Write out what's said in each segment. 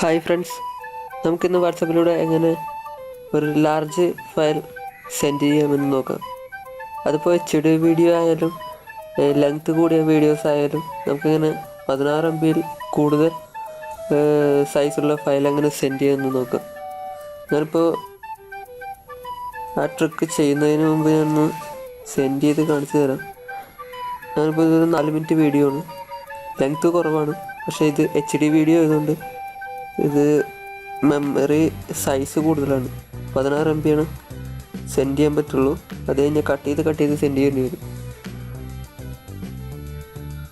Hi friends നമുക്കിന്ന് വാട്സപ്പിലൂടെ എങ്ങനെ ഒരു ലാർജ് ഫയൽ സെൻഡ് ചെയ്യാമെന്ന് നോക്കാം. അതിപ്പോൾ ഡി വീഡിയോ ആയാലും ലെങ്ത് കൂടിയ വീഡിയോസ് ആയാലും നമുക്കിങ്ങനെ പതിനാറ് എം ബിയിൽ കൂടുതൽ സൈസുള്ള ഫയൽ അങ്ങനെ സെൻഡ് ചെയ്യാമെന്ന് നോക്കാം. ഞാനിപ്പോൾ ആ ട്രിക്ക് ചെയ്യുന്നതിന് മുമ്പ് ഞാനൊന്ന് സെൻഡ് ചെയ്ത് കാണിച്ചു തരാം. ഞാനിപ്പോൾ ഇതൊരു നാല് മിനിറ്റ് വീഡിയോ ആണ്. ലെങ്ത് കുറവാണ്. പക്ഷേ ഇത് എച്ച് ഡി വീഡിയോ ആയതുകൊണ്ട് ഇത് മെമ്മറി സൈസ് കൂടുതലാണ്. പതിനാറ് എം ആണ്. സെൻഡ് ചെയ്യാൻ പറ്റുള്ളൂ. അത് കഴിഞ്ഞ് കട്ട് ചെയ്ത് കട്ട് ചെയ്ത് സെൻഡ് ചെയ്യേണ്ടി വരും.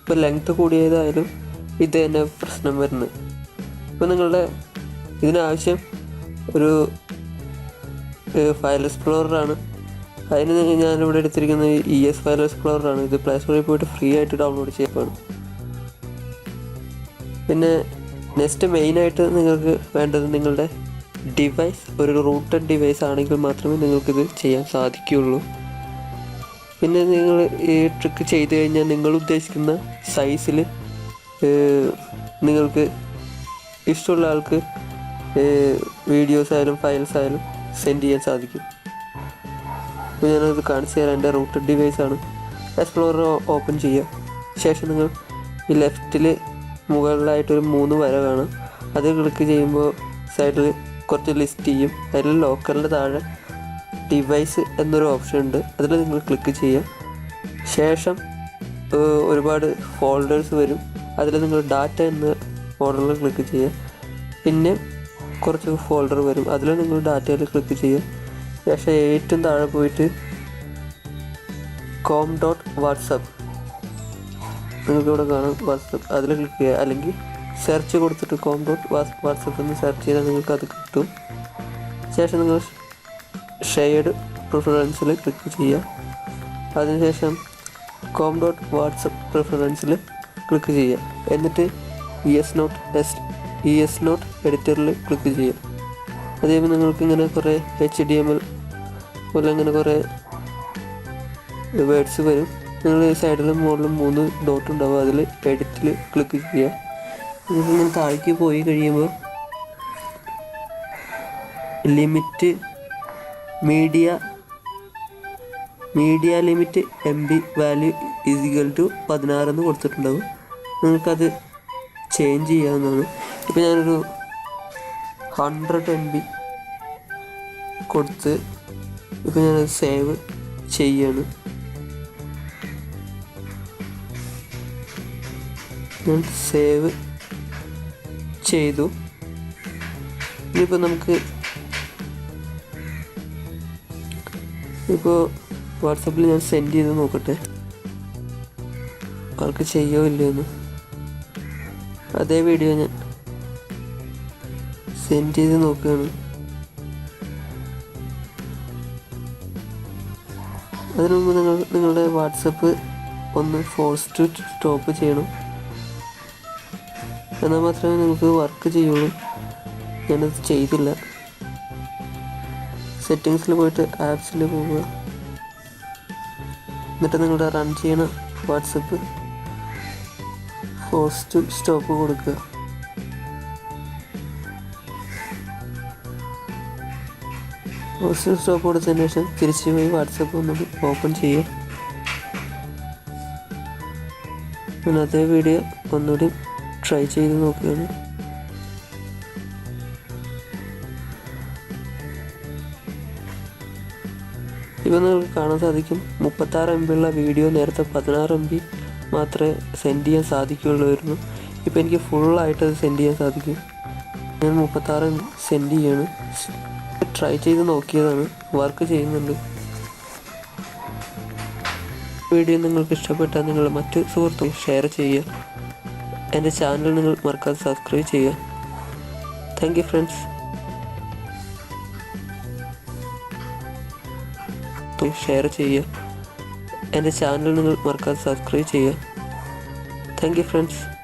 ഇപ്പോൾ ലെങ്ത്ത് കൂടിയതായാലും ഇത് തന്നെ പ്രശ്നം വരുന്നത്. ഇപ്പോൾ നിങ്ങളുടെ ഇതിനാവശ്യം ഒരു ഫയൽ എക്സ്പ്ലോററാണ് അതിന് ഞാനിവിടെ എടുത്തിരിക്കുന്നത് ഇ എസ് ഫയൽ എക്സ്പ്ലോററാണ് ഇത് പ്ലേ സ്റ്റോറിൽ പോയിട്ട് ഫ്രീ ആയിട്ട് ഡൗൺലോഡ് ചെയ്യപ്പാണ് പിന്നെ നെക്സ്റ്റ് മെയിനായിട്ട് നിങ്ങൾക്ക് വേണ്ടത് നിങ്ങളുടെ ഡിവൈസ് ഒരു റൂട്ടഡ് ഡിവൈസ് ആണെങ്കിൽ മാത്രമേ നിങ്ങൾക്കിത് ചെയ്യാൻ സാധിക്കുകയുള്ളൂ. പിന്നെ നിങ്ങൾ ഈ ട്രിക്ക് ചെയ്ത് കഴിഞ്ഞാൽ നിങ്ങൾ ഉദ്ദേശിക്കുന്ന സൈസിൽ നിങ്ങൾക്ക് ഇഷ്ടമുള്ള ആൾക്ക് വീഡിയോസ് ആയാലും ഫയൽസ് ആയാലും സെൻഡ് ചെയ്യാൻ സാധിക്കും. അപ്പോൾ ഞാനത് കാണിച്ചു തരാം. എന്റെ റൂട്ടഡ് ഡിവൈസാണ് എക്സ്പ്ലോറർ ഓപ്പൺ ചെയ്യുക ശേഷം നിങ്ങൾ ഈ ലെഫ്റ്റിൽ മുകളിലായിട്ടൊരു മൂന്ന് വര കാണും. അത് ക്ലിക്ക് ചെയ്യുമ്പോൾ സൈഡിൽ കുറച്ച് ലിസ്റ്റ് ചെയ്യും. അതിൽ ലോക്കറിന്റെ താഴെ ഡിവൈസ് എന്നൊരു ഓപ്ഷൻ ഉണ്ട്. അതിൽ നിങ്ങൾ ക്ലിക്ക് ചെയ്യാം. ശേഷം ഒരുപാട് ഫോൾഡേഴ്സ് വരും. അതിൽ നിങ്ങൾ ഡാറ്റ എന്ന ഫോൾഡറിൽ ക്ലിക്ക് ചെയ്യുക പിന്നെ കുറച്ച് ഫോൾഡർ വരും. അതിൽ നിങ്ങൾ ഡാറ്റയിൽ ക്ലിക്ക് ചെയ്യുക ശേഷം ഏറ്റവും താഴെ പോയിട്ട് കോം ഡോട്ട് വാട്സപ്പ് നിങ്ങൾക്ക് ഇവിടെ കാണാം വാട്സപ്പ്. അതിൽ ക്ലിക്ക് ചെയ്യുക. അല്ലെങ്കിൽ സെർച്ച് കൊടുത്തിട്ട് കോം ഡോട്ട് വാട്സപ്പ് എന്ന് സെർച്ച് ചെയ്താൽ നിങ്ങൾക്ക് അത് കിട്ടും. ശേഷം നിങ്ങൾ ഷെയർഡ് പ്രിഫറൻസിൽ ക്ലിക്ക് ചെയ്യുക. അതിനുശേഷം കോം ഡോട്ട് വാട്സപ്പ് പ്രിഫറൻസിൽ ക്ലിക്ക് ചെയ്യുക. എന്നിട്ട് E S note S E S note എഡിറ്ററിൽ ക്ലിക്ക് ചെയ്യുക അതേപോലെ നിങ്ങൾക്ക് ഇങ്ങനെ കുറേ എച്ച് ഡി എം എൽ പോലെ ഇങ്ങനെ കുറേ വേർഡ്സ് വരും. നിങ്ങൾ സൈഡിലും മുകളിലും മൂന്ന് ഡോട്ട് ഉണ്ടാവും. അതിൽ എഡിറ്റിൽ ക്ലിക്ക് ചെയ്യുക. നിങ്ങൾക്ക് ഞാൻ താഴേക്ക് പോയി കഴിയുമ്പോൾ limit media media limit M B value is equal to പതിനാറെന്ന് കൊടുത്തിട്ടുണ്ടാവും. നിങ്ങൾക്കത് ചേഞ്ച് ചെയ്യാവുന്നതാണ്. ഇപ്പോൾ ഞാനൊരു ഹൺഡ്രഡ് എം ബി കൊടുത്ത് ഇപ്പോൾ ഞാനത് സേവ് ചെയ്യാണ്. ഞാൻ സേവ് ചെയ്തു. ഇനിയിപ്പോൾ നമുക്ക് ഇപ്പോൾ വാട്സപ്പിൽ ഞാൻ സെൻഡ് ചെയ്ത് നോക്കട്ടെ. ആൾക്ക് ചെയ്യോ ഇല്ലയോ എന്ന്. അതേ വീഡിയോ ഞാൻ സെൻഡ് ചെയ്ത് നോക്കുകയാണ്. അതിനു മുമ്പ് നിങ്ങൾ നിങ്ങളുടെ വാട്സപ്പ് ഒന്ന് ഫോഴ്സ് ടു സ്റ്റോപ്പ് ചെയ്യണം. എന്നാൽ മാത്രമേ നിങ്ങൾക്ക് വർക്ക് ചെയ്യുള്ളൂ. ഞാനത് ചെയ്തില്ല. സെറ്റിങ്സിൽ പോയിട്ട് ആപ്സിൽ പോവുക. എന്നിട്ട് നിങ്ങളുടെ റൺ ചെയ്യണ വാട്സപ്പ് ഹോസ്റ്റ് സ്റ്റോപ്പ് കൊടുക്കുക. ഹോസ്റ്റ് സ്റ്റോപ്പ് കൊടുത്തതിന് ശേഷം തിരിച്ചു പോയി വാട്സപ്പ് ഒന്നുകൂടി ഓപ്പൺ ചെയ്യുക. അതേ വീഡിയോ ഒന്നുകൂടി ട്രൈ ചെയ്ത് നോക്കുകയാണ് ഇപ്പോൾ നിങ്ങൾക്ക് കാണാൻ സാധിക്കും മുപ്പത്താറ് എം ഉള്ള വീഡിയോ നേരത്തെ പതിനാറ് എം ബി മാത്രമേ സെൻഡ് ചെയ്യാൻ സാധിക്കുകയുള്ളായിരുന്നു. ഇപ്പോൾ എനിക്ക് ഫുള്ളായിട്ട് അത് സെൻഡ് ചെയ്യാൻ സാധിക്കും. ഞാൻ മുപ്പത്താറ് സെൻഡ് ചെയ്യാണ്. ട്രൈ ചെയ്ത് നോക്കിയതാണ്. വർക്ക് ചെയ്യുന്നുണ്ട്. വീഡിയോ നിങ്ങൾക്ക് ഇഷ്ടപ്പെട്ടാൽ നിങ്ങൾ മറ്റു സുഹൃത്തുക്കൾ ഷെയർ ചെയ്യുക. എന്റെ ചാനൽ നിങ്ങൾ മറക്കാതെ സബ്സ്ക്രൈബ് ചെയ്യുക. താങ്ക് യു ഫ്രണ്ട്സ് ഷെയർ ചെയ്യുക. എന്റെ ചാനൽ നിങ്ങൾ മറക്കാതെ സബ്സ്ക്രൈബ് ചെയ്യുക. Thank you friends